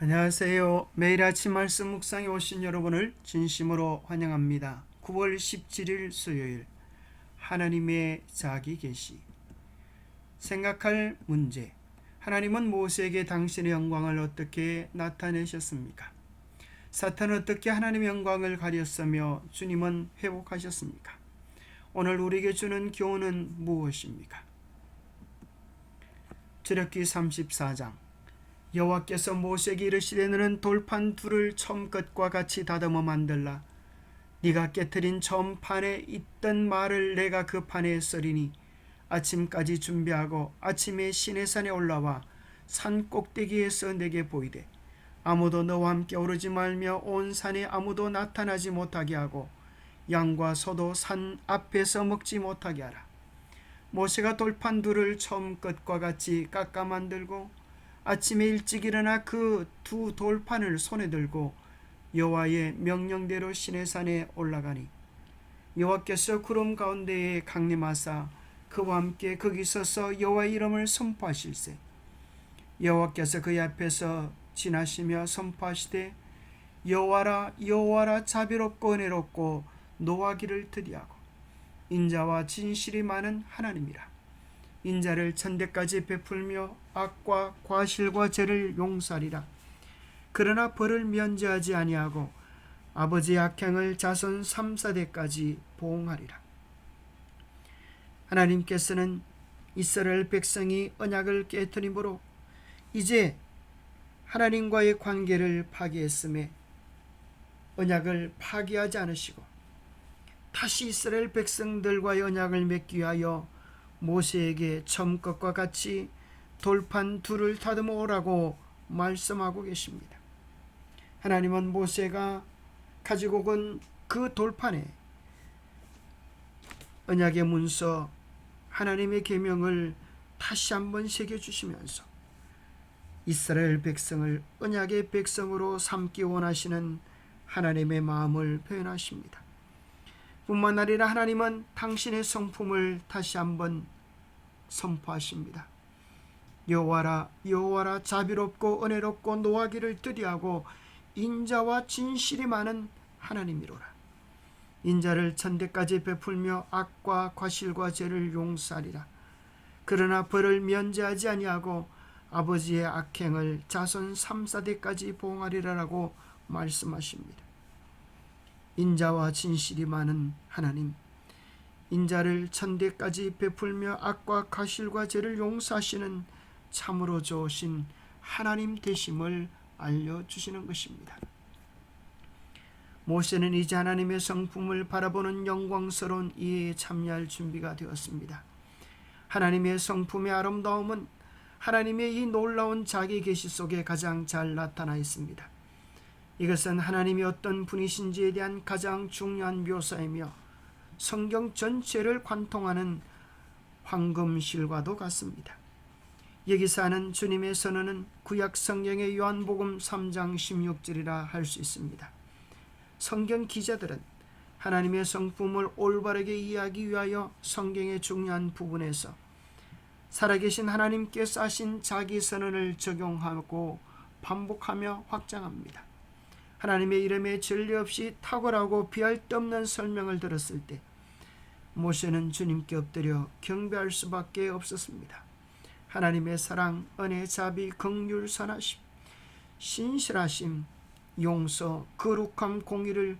안녕하세요. 매일 아침 말씀 묵상에 오신 여러분을 진심으로 환영합니다. 9월 17일 수요일 하나님의 자기 계시 생각할 문제 하나님은 모세에게 당신의 영광을 어떻게 나타내셨습니까? 사탄은 어떻게 하나님의 영광을 가렸으며 주님은 회복하셨습니까? 오늘 우리에게 주는 교훈은 무엇입니까? 주력기 34장 여호와께서 모세에게 이르시되 너는 돌판 둘을 처음 것과 같이 다듬어 만들라. 네가 깨뜨린 처음 판에 있던 말을 내가 그 판에 쓰리니 아침까지 준비하고 아침에 시내산에 올라와 산 꼭대기에서 내게 보이되 아무도 너와 함께 오르지 말며 온 산에 아무도 나타나지 못하게 하고 양과 소도 산 앞에서 먹지 못하게 하라. 모세가 돌판 둘을 처음 것과 같이 깎아 만들고 아침에 일찍 일어나 그 두 돌판을 손에 들고 여호와의 명령대로 시내산에 올라가니 여호와께서 구름 가운데에 강림하사 그와 함께 거기 서서 여호와의 이름을 선포하실세. 여호와께서 그의 앞에서 지나시며 선포하시되 여호와라 여호와라 자비롭고 은혜롭고 노하기를 드리하고 인자와 진실이 많은 하나님이라 인자를 천대까지 베풀며 악과 과실과 죄를 용서하리라. 그러나 벌을 면제하지 아니하고 아버지의 악행을 자손 3, 4대까지 보응하리라. 하나님께서는 이스라엘 백성이 언약을 깨뜨림으로 이제 하나님과의 관계를 파괴했음에 언약을 파괴하지 않으시고 다시 이스라엘 백성들과의 언약을 맺기 위하여 모세에게 처음 것과 같이 돌판 둘을 다듬어 오라고 말씀하고 계십니다. 하나님은 모세가 가지고 온 그 돌판에 언약의 문서 하나님의 계명을 다시 한번 새겨 주시면서 이스라엘 백성을 언약의 백성으로 삼기 원하시는 하나님의 마음을 표현하십니다. 뿐만 아니라 하나님은 당신의 성품을 다시 한번 선포하십니다. 여호와라 여호와라 자비롭고 은혜롭고 노하기를 뜨리하고 인자와 진실이 많은 하나님이로라. 인자를 천대까지 베풀며 악과 과실과 죄를 용서하리라. 그러나 벌을 면제하지 아니하고 아버지의 악행을 자손 3, 4대까지 보응하리라라고 말씀하십니다. 인자와 진실이 많은 하나님, 인자를 천대까지 베풀며 악과 가실과 죄를 용서하시는 참으로 좋으신 하나님 되심을 알려주시는 것입니다. 모세는 이제 하나님의 성품을 바라보는 영광스러운 이해에 참여할 준비가 되었습니다. 하나님의 성품의 아름다움은 하나님의 이 놀라운 자기 계시 속에 가장 잘 나타나 있습니다. 이것은 하나님이 어떤 분이신지에 대한 가장 중요한 묘사이며 성경 전체를 관통하는 황금실과도 같습니다. 여기서 하는 주님의 선언은 구약 성경의 요한복음 3장 16절이라 할 수 있습니다. 성경 기자들은 하나님의 성품을 올바르게 이해하기 위하여 성경의 중요한 부분에서 살아계신 하나님께서 하신 자기 선언을 적용하고 반복하며 확장합니다. 하나님의 이름에 진리 없이 탁월하고 비할 데 없는 설명을 들었을 때 모세는 주님께 엎드려 경배할 수밖에 없었습니다. 하나님의 사랑, 은혜, 자비, 긍휼, 선하심, 신실하심, 용서, 거룩함, 공의를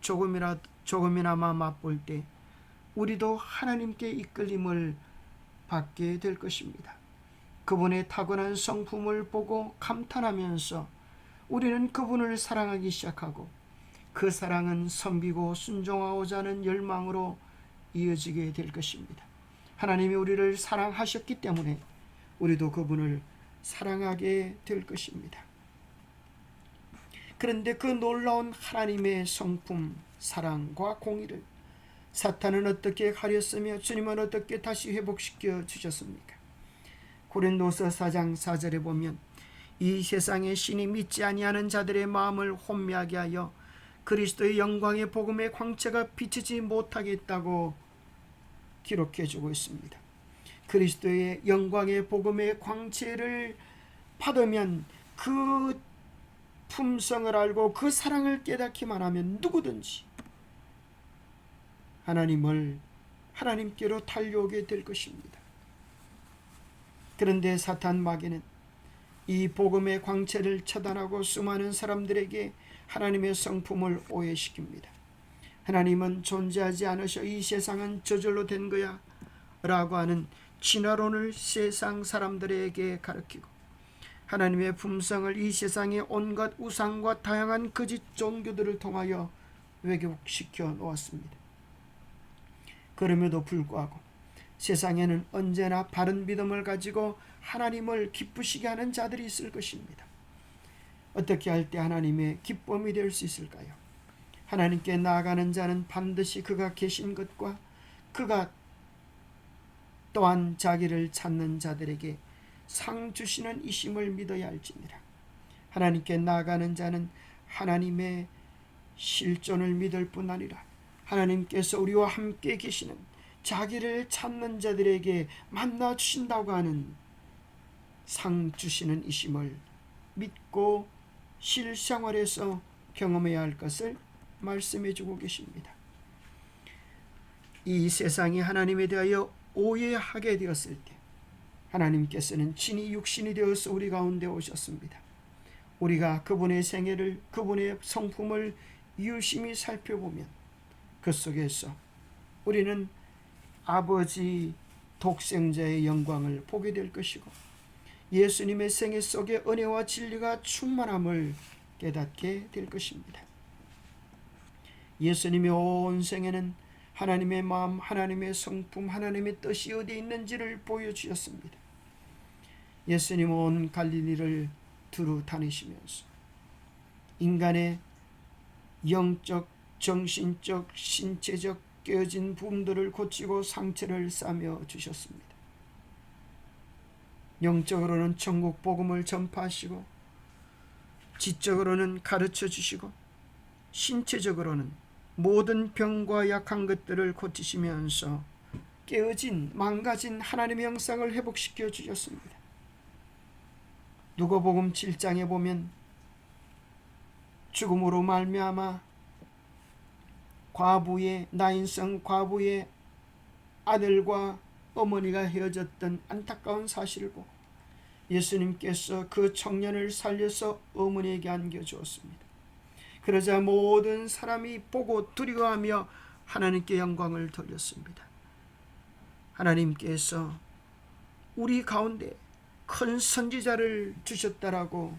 조금이라 조금이나마 맛볼 때 우리도 하나님께 이끌림을 받게 될 것입니다. 그분의 타고난 성품을 보고 감탄하면서 우리는 그분을 사랑하기 시작하고 그 사랑은 섬기고 순종하고자 하는 열망으로 이어지게 될 것입니다. 하나님이 우리를 사랑하셨기 때문에 우리도 그분을 사랑하게 될 것입니다. 그런데 그 놀라운 하나님의 성품, 사랑과 공의를 사탄은 어떻게 가렸으며 주님은 어떻게 다시 회복시켜 주셨습니까? 고린도서 4장 4절에 보면 이 세상의 신이 믿지 아니하는 자들의 마음을 혼미하게 하여 그리스도의 영광의 복음의 광채가 비치지 못하겠다고 기록해 주고 있습니다. 그리스도의 영광의 복음의 광채를 받으면 그 품성을 알고 그 사랑을 깨닫기만 하면 누구든지 하나님을 하나님께로 달려오게 될 것입니다. 그런데 사탄 마귀는 이 복음의 광채를 차단하고 수많은 사람들에게 하나님의 성품을 오해시킵니다. 하나님은 존재하지 않으셔 이 세상은 저절로 된 거야 라고 하는 진화론을 세상 사람들에게 가르치고 하나님의 품성을 이 세상의 온갖 우상과 다양한 거짓 종교들을 통하여 왜곡시켜 놓았습니다. 그럼에도 불구하고 세상에는 언제나 바른 믿음을 가지고 하나님을 기쁘시게 하는 자들이 있을 것입니다. 어떻게 할 때 하나님의 기쁨이 될 수 있을까요? 하나님께 나아가는 자는 반드시 그가 계신 것과 그가 또한 자기를 찾는 자들에게 상 주시는 이심을 믿어야 할지니라. 하나님께 나아가는 자는 하나님의 실존을 믿을 뿐 아니라 하나님께서 우리와 함께 계시는 자기를 찾는 자들에게 만나 주신다고 하는 상 주시는 이심을 믿고 실생활에서 경험해야 할 것을 말씀해 주고 계십니다. 이 세상이 하나님에 대하여 오해하게 되었을 때 하나님께서는 친히 육신이 되어서 우리 가운데 오셨습니다. 우리가 그분의 생애를 그분의 성품을 유심히 살펴보면 그 속에서 우리는 아버지 독생자의 영광을 보게 될 것이고 예수님의 생애 속에 은혜와 진리가 충만함을 깨닫게 될 것입니다. 예수님의 온 생애는 하나님의 마음, 하나님의 성품, 하나님의 뜻이 어디 있는지를 보여주셨습니다. 예수님 온 갈릴리를 두루 다니시면서 인간의 영적, 정신적, 신체적 깨어진 부분들을 고치고 상처를 싸며 주셨습니다. 영적으로는 천국 복음을 전파하시고 지적으로는 가르쳐 주시고 신체적으로는 모든 병과 약한 것들을 고치시면서 깨어진 망가진 하나님의 형상을 회복시켜 주셨습니다. 누가복음 7장에 보면 죽음으로 말미암아 과부의 나인성 과부의 아들과 어머니가 헤어졌던 안타까운 사실을 보고 예수님께서 그 청년을 살려서 어머니에게 안겨주었습니다. 그러자 모든 사람이 보고 두려워하며 하나님께 영광을 돌렸습니다. 하나님께서 우리 가운데 큰 선지자를 주셨다라고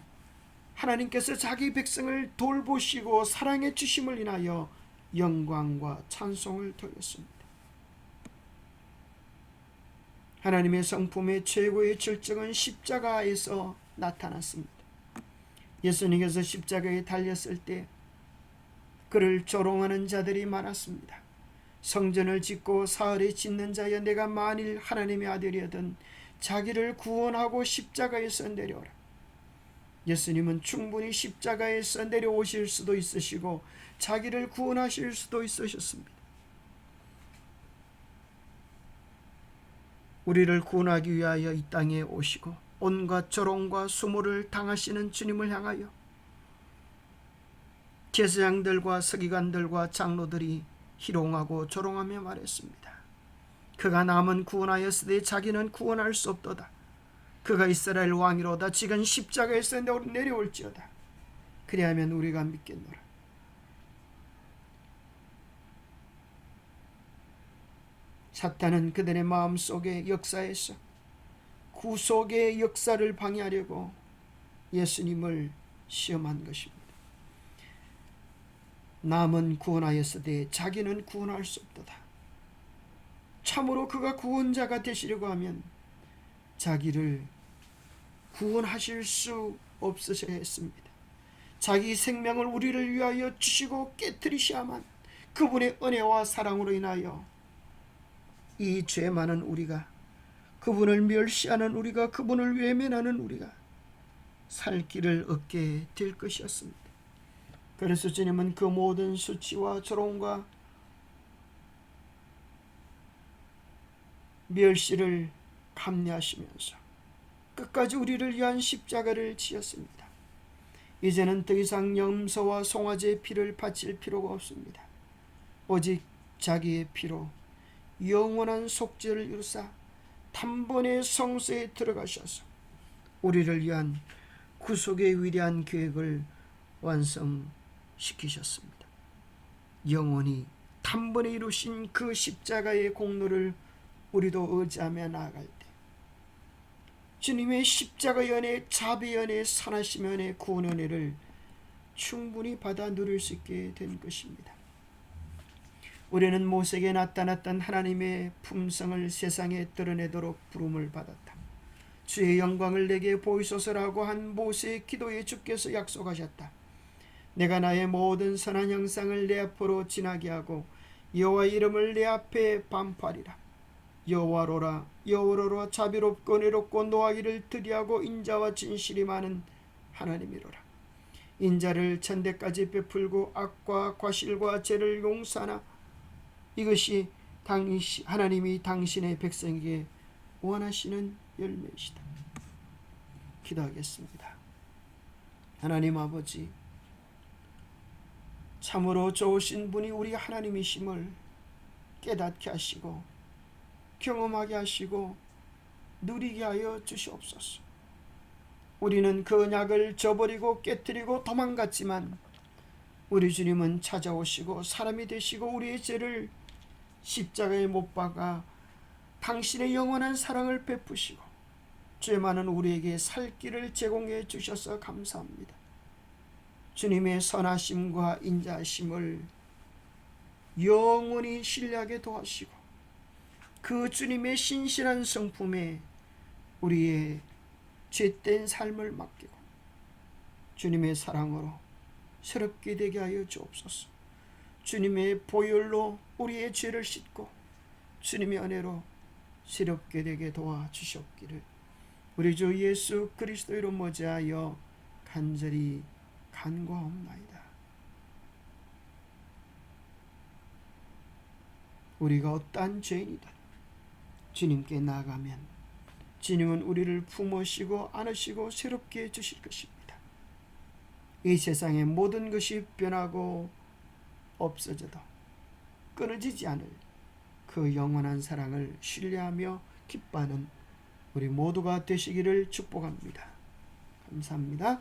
하나님께서 자기 백성을 돌보시고 사랑해 주심을 인하여 영광과 찬송을 돌렸습니다. 하나님의 성품의 최고의 절정은 십자가에서 나타났습니다. 예수님께서 십자가에 달렸을 때 그를 조롱하는 자들이 많았습니다. 성전을 짓고 사흘에 짓는 자여 내가 만일 하나님의 아들이었던 자기를 구원하고 십자가에서 내려오라. 예수님은 충분히 십자가에서 내려오실 수도 있으시고 자기를 구원하실 수도 있으셨습니다. 우리를 구원하기 위하여 이 땅에 오시고 온갖 조롱과 수모를 당하시는 주님을 향하여 제사장들과 서기관들과 장로들이 희롱하고 조롱하며 말했습니다. 그가 남은 구원하였으되 자기는 구원할 수 없도다. 그가 이스라엘 왕이로다. 지금 십자가에서 내려올지어다. 그리하면 우리가 믿겠노라. 사탄은 그들의 마음 속에 역사에서 구속의 역사를 방해하려고 예수님을 시험한 것입니다. 남은 구원하였으되 자기는 구원할 수 없도다. 참으로 그가 구원자가 되시려고 하면 자기를 구원하실 수 없으셔야 했습니다. 자기 생명을 우리를 위하여 주시고 깨뜨리셔야만 그분의 은혜와 사랑으로 인하여 이 죄 많은 우리가 그분을 멸시하는 우리가 그분을 외면하는 우리가 살 길을 얻게 될 것이었습니다. 그래서 주님은 그 모든 수치와 조롱과 멸시를 감내하시면서 끝까지 우리를 위한 십자가를 지었습니다. 이제는 더 이상 염소와 송아지의 피를 바칠 필요가 없습니다. 오직 자기의 피로 영원한 속죄를 이루사 단번에 성소에 들어가셔서 우리를 위한 구속의 위대한 계획을 완성시키셨습니다. 영원히 단번에 이루신 그 십자가의 공로를 우리도 의지하며 나아갈 때 주님의 십자가 연애, 자비 연애, 산하심 연애, 구원 연애를 충분히 받아 누릴 수 있게 된 것입니다. 우리는 모세에게 나타났던 하나님의 품성을 세상에 드러내도록 부름을 받았다. 주의 영광을 내게 보이소서라고 한 모세의 기도에 주께서 약속하셨다. 내가 나의 모든 선한 형상을 내 앞으로 지나게 하고 여호와 이름을 내 앞에 반파리라. 여호와로라 여호와로라 자비롭고 내롭고 노하기를 드리하고 인자와 진실이 많은 하나님이로라. 인자를 천대까지 베풀고 악과 과실과 죄를 용서하나 이것이 당시 하나님이 당신의 백성에게 원하시는 열매이시다. 기도하겠습니다. 하나님 아버지 참으로 좋으신 분이 우리 하나님이심을 깨닫게 하시고 경험하게 하시고 누리게 하여 주시옵소서. 우리는 그 언약을 저버리고 깨뜨리고 도망갔지만 우리 주님은 찾아오시고 사람이 되시고 우리의 죄를 십자가에 못 박아 당신의 영원한 사랑을 베푸시고 죄 많은 우리에게 살 길을 제공해 주셔서 감사합니다. 주님의 선하심과 인자심을 영원히 신뢰하게 도와시고 그 주님의 신실한 성품에 우리의 죄된 삶을 맡기고 주님의 사랑으로 새롭게 되게 하여 주옵소서. 주님의 보혈로 우리의 죄를 씻고 주님의 은혜로 새롭게 되게 도와 주셨기를 우리 주 예수 그리스도 이름 모자하여 간절히 간구하옵나이다. 우리가 어떠한 죄인이든 주님께 나가면 주님은 우리를 품으시고 안으시고 새롭게 해주실 것입니다. 이 세상의 모든 것이 변하고 없어져도 끊어지지 않을 그 영원한 사랑을 신뢰하며 기뻐하는 우리 모두가 되시기를 축복합니다. 감사합니다.